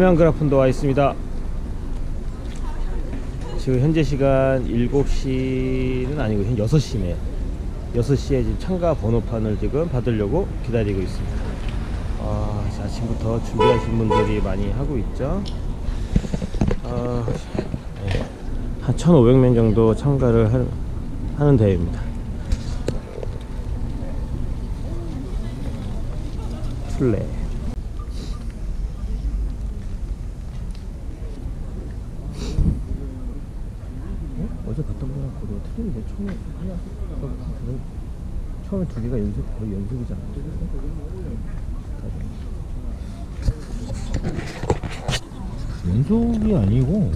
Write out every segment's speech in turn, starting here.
함양 그라폰도 와 있습니다. 지금 현재 시간 7시는 아니고 현 6시네요. 6시에 지금 참가 번호판을 지금 받으려고 기다리고 있습니다. 아, 아침부터 준비하신 분들이 많이 하고 있죠. 아, 네. 한 1,500명 정도 참가를 하, 하는 대회입니다. 술래. 어제 봤던 거랑 거의 틀린데 그런 처음에 두 개가 연속 거의 연속이잖아. 연속이 아니고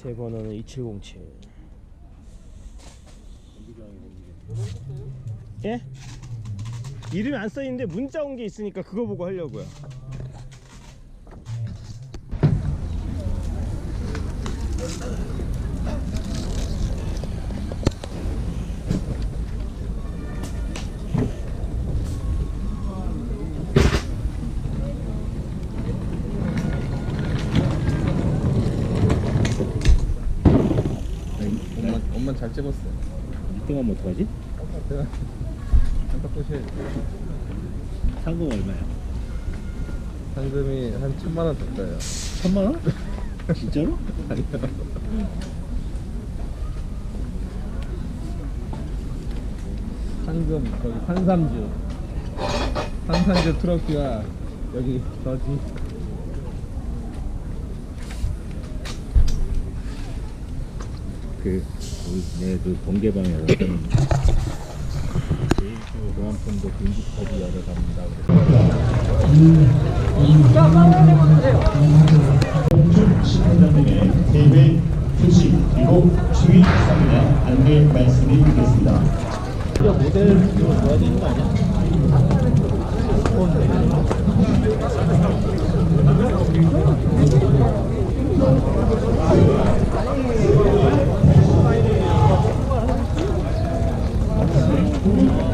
제 번호는 2707. 예? 이름이 안 써 있는데 문자 온 게 있으니까 그거 보고 하려고요. 찍었어. 1등하면 어떡하지? 제가 한박 보셔야 상금 얼마야? 상금이 한 천만 원 됐어요. 천만 원? 진짜로? 아니요. 상금 거기 산삼주 산삼주 트로피와 여기 저지 그 내그 번개방에 열었던 제일주 교환폰도 긴급하게 열어 갑니다. 시민단들의 대회 규칙 그리고 주의 사항에 안내 말씀드리겠습니다. 모델 이거 줘야 되는 거 아니야?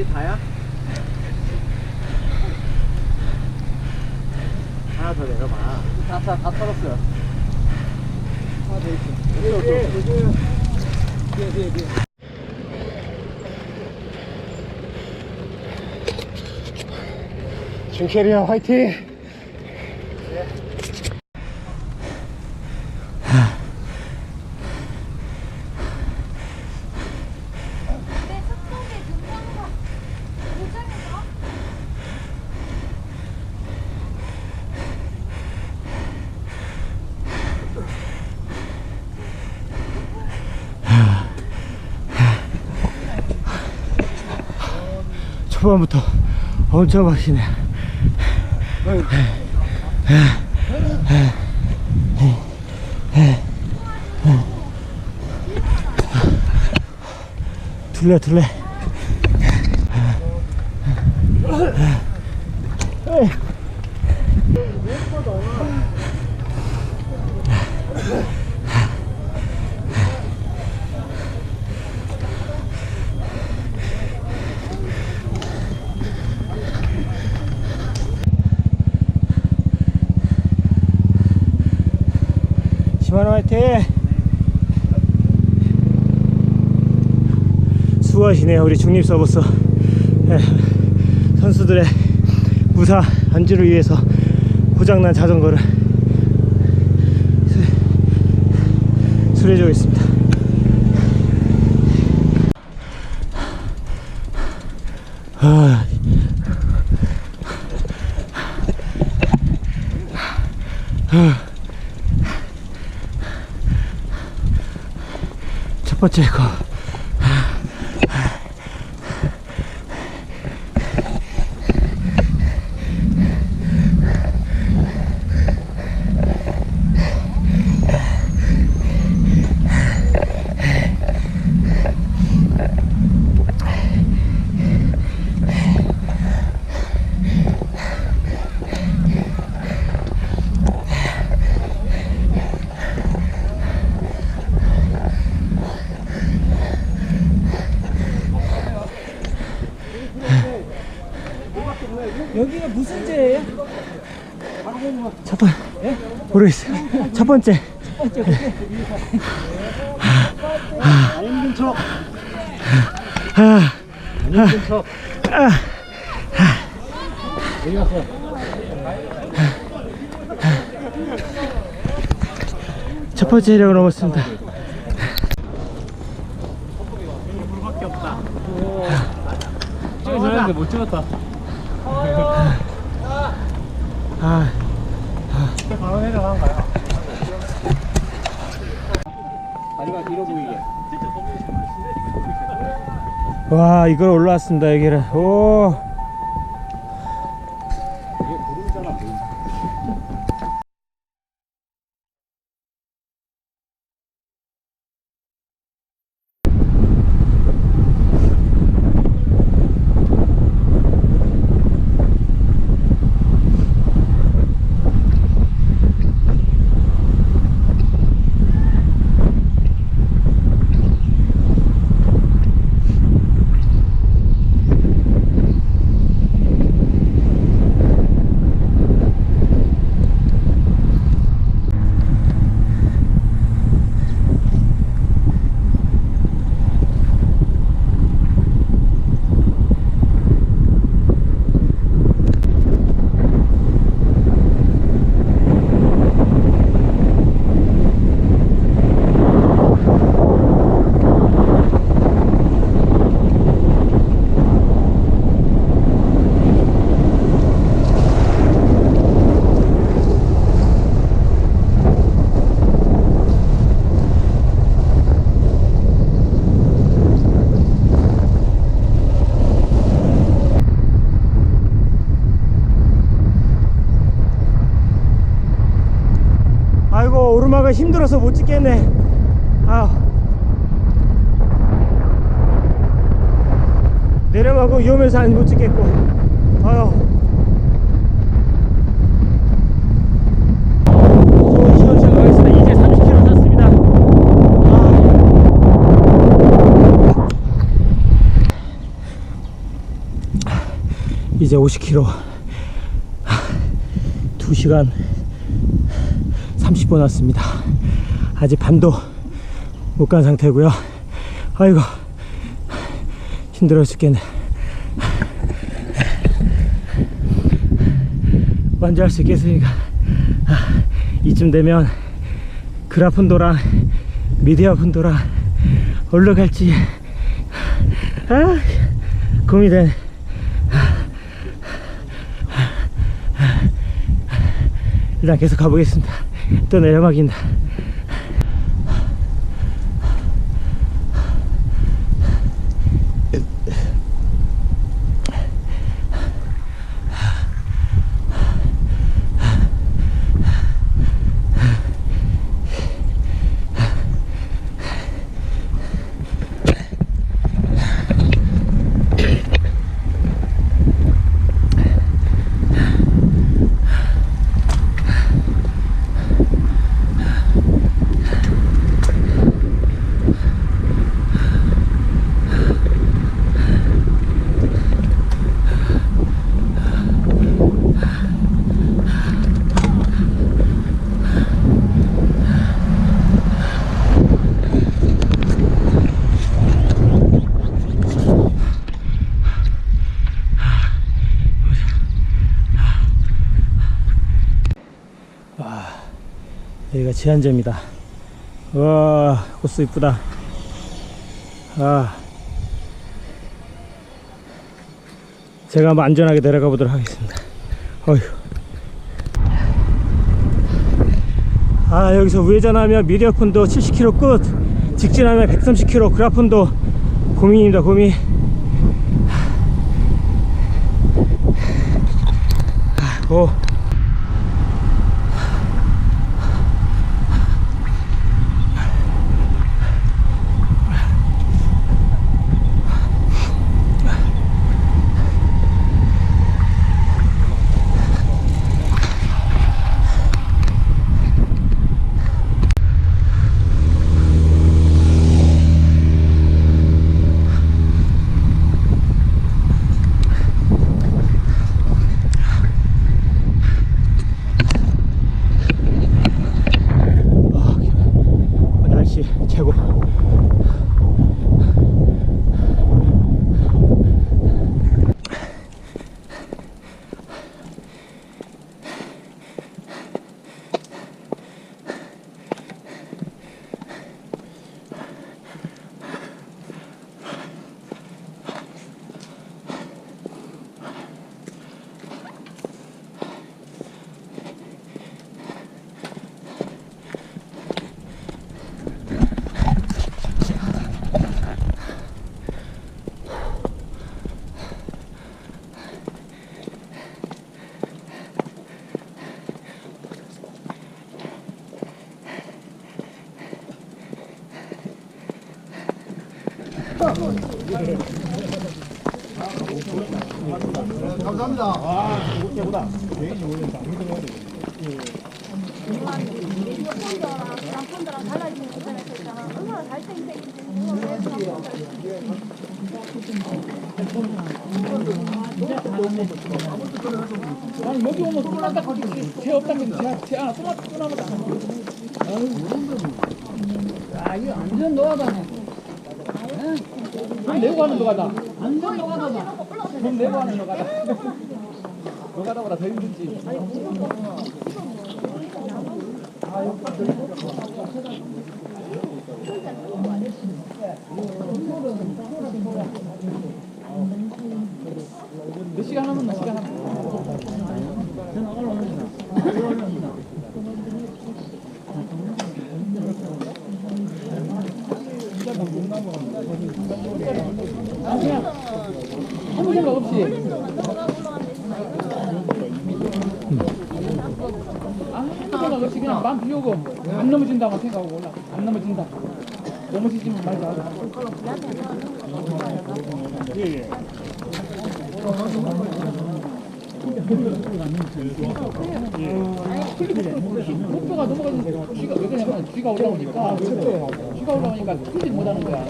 이게 다야? 하나 더 내려봐. 다, 다, 다 털었어요. 하나 더 있어. 여기, 여기, 여기. 여기, 여기. 준 캐리어 화이팅! 초반부터 엄청 막히네. 둘레 둘레 시마노 화이팅! 수고하시네요 우리 중립 서버서 예, 선수들의 무사 안주를 위해서 고장난 자전거를 수- 수리해주고 있습니다 아, 첫 번째 거 여기가 무슨 제예요? 첫 번, 모르겠어요. 첫 번째. 안 힘든 척. 아, 안 힘든 척. 어디 갔어? 첫 번째 이력을 넘었습니다. 찍어줘야 되는데 못 찍었다. 아, 내려간 거야. 다리가 길어 보이게. 와, 이걸 올라왔습니다, 여기를. 오. 이게 오르막은 힘들어서 못 찍겠네. 아. 내려가고 위험해서 안 못 찍겠고. 아유. 좋은 시간 잘 가겠습니다. 이제 30km 탔습니다. 아. 이제 50km. 2시간 30분 왔습니다. 아직 반도 못 간 상태고요. 아이고 힘들어 죽겠네. 먼저 할수 있겠습니까? 아, 이쯤 되면 그라푼도랑 미디어 푼도랑 어디로 갈지 아, 고민이 되네. 일단 계속 가보겠습니다. 또 내려막인다. 여기가 제한점이다. 와, 코스 이쁘다. 아. 제가 한번 안전하게 내려가 보도록 하겠습니다. 어휴. 아, 여기서 우회전하면 미디어폰도 70km 끝, 직진하면 130km, 그라폰도 고민입니다, 고민. 아, 오. 아, 날씨 최고. 달라지는 인터넷에 있잖아. 얼마나 잘생긴지 그걸 왜 그런 아니 여기 오면 또 난다 거기 제 없다면 제 하나 또또 나보다. 야 이거 완전 노하다네. 돈 내고 하는 노가다. 완전 노가다다. 돈 내고 하는 노가다. 노가다보다 더 힘들지. 몇 시간 하면 몇 시간 하면. 아무 생각 없이. 아무 생각 없이 그냥 마음 비우고 안 넘어진다고 생각하고 올라. 안 넘어진다. 넘어지지만 말자. 목표가 넘어가는 쥐가 왜 그러냐면 쥐가 올라오니까 쥐가 올라오니까 풀지 못하는 거야.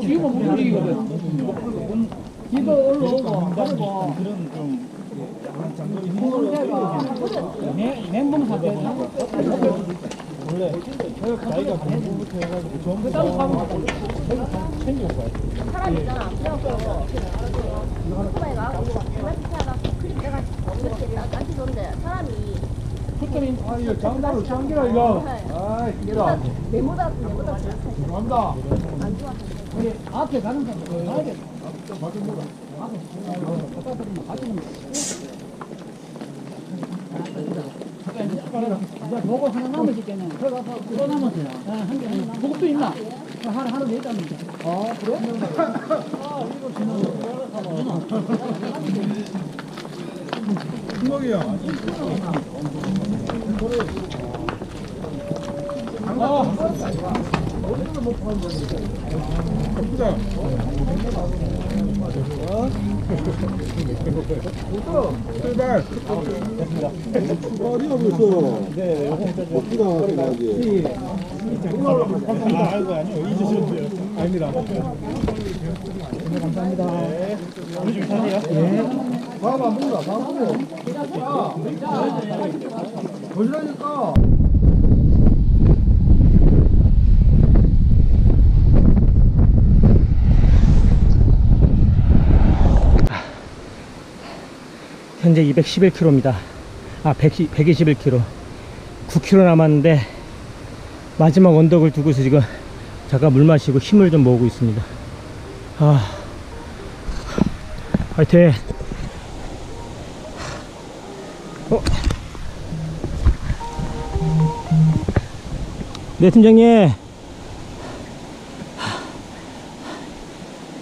쥐가 못 움직이거든. 쥐가 올라오고. 그리고 멘붕 상태. 원래 나이가 공부부터 해가지고 전부 다 사람 있잖아. 그래갖고 오토바이 가고 장난치 하다. 클립 내가지고 이렇게 딴지 줬는데 사람이 아 이거 장난으로 장기라 이거. 아 내보다 내보다 내보다. 감사합니다. 우리 앞에 가는 사람 가야 이제 먹어 하나 남으시겠네. 들어가서 그거 남았어요. 아, 한 개. 그것도 있나? 하루 하루 내답니다. 아, 그래? 아, 이거 주먹이야. 아니요이주셨어요 아닙니다. 감사합니다. 네. 우리 안 먹는다. 밥 먹어. 거짓라니까. 현재 211km입니다. 아, 100, 121km. 9km 남았는데, 마지막 언덕을 두고서 지금 잠깐 물 마시고 힘을 좀 모으고 있습니다. 아, 화이팅! 어? 네, 팀장님.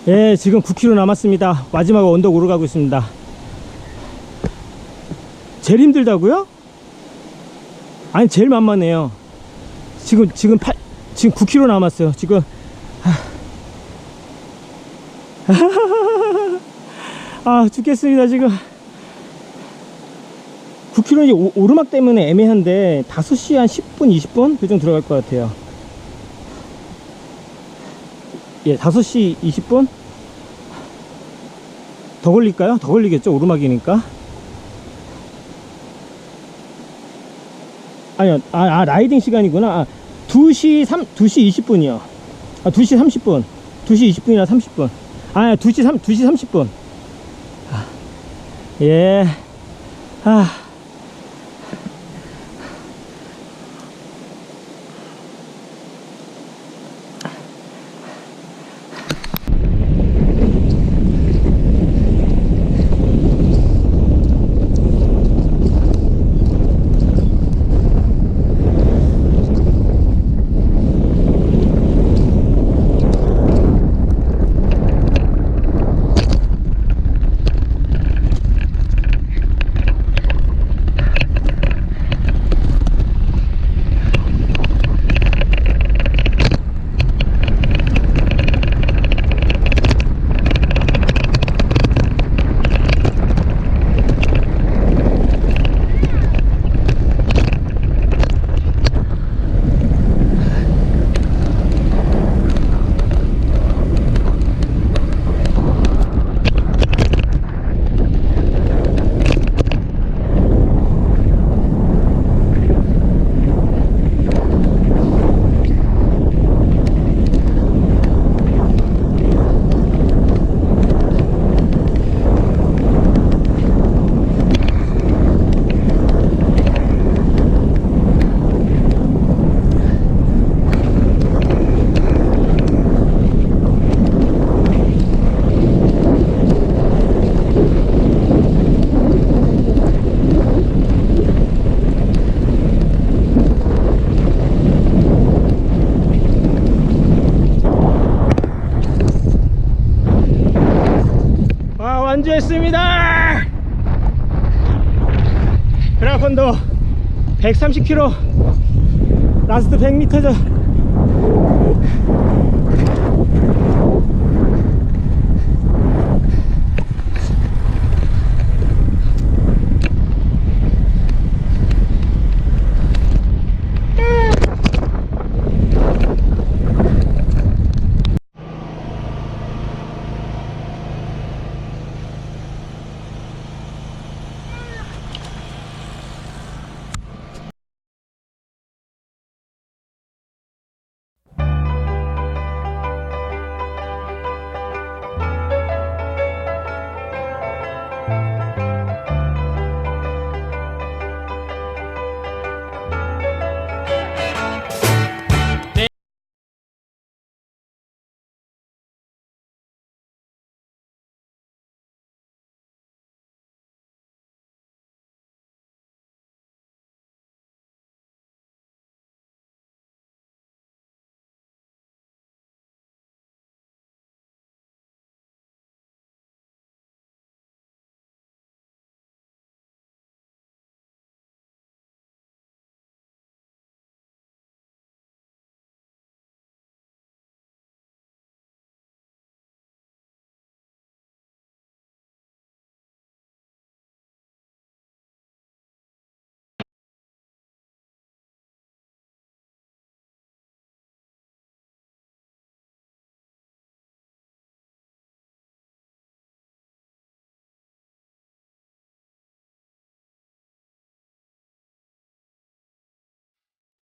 예, 지금 9km 남았습니다. 마지막 언덕 오르가고 있습니다. 제일 힘들다고요? 아니, 제일 만만해요. 지금, 지금 8, 지금 9km 남았어요. 지금. 아, 죽겠습니다, 지금. 9km 이제 오- 오르막 때문에 애매한데, 5시 한 10분, 20분? 그 정도 들어갈 것 같아요. 예, 5시 20분? 더 걸릴까요? 더 걸리겠죠? 오르막이니까. 아니요, 아, 아, 라이딩 시간이구나. 아, 2시 3, 2시 20분이요. 아, 2시 30분. 2시 20분이나 30분. 아, 2시 3, 2시 30분. 아, 예. 아. 아, 완주했습니다! 그라콘도 130km 라스트 100m죠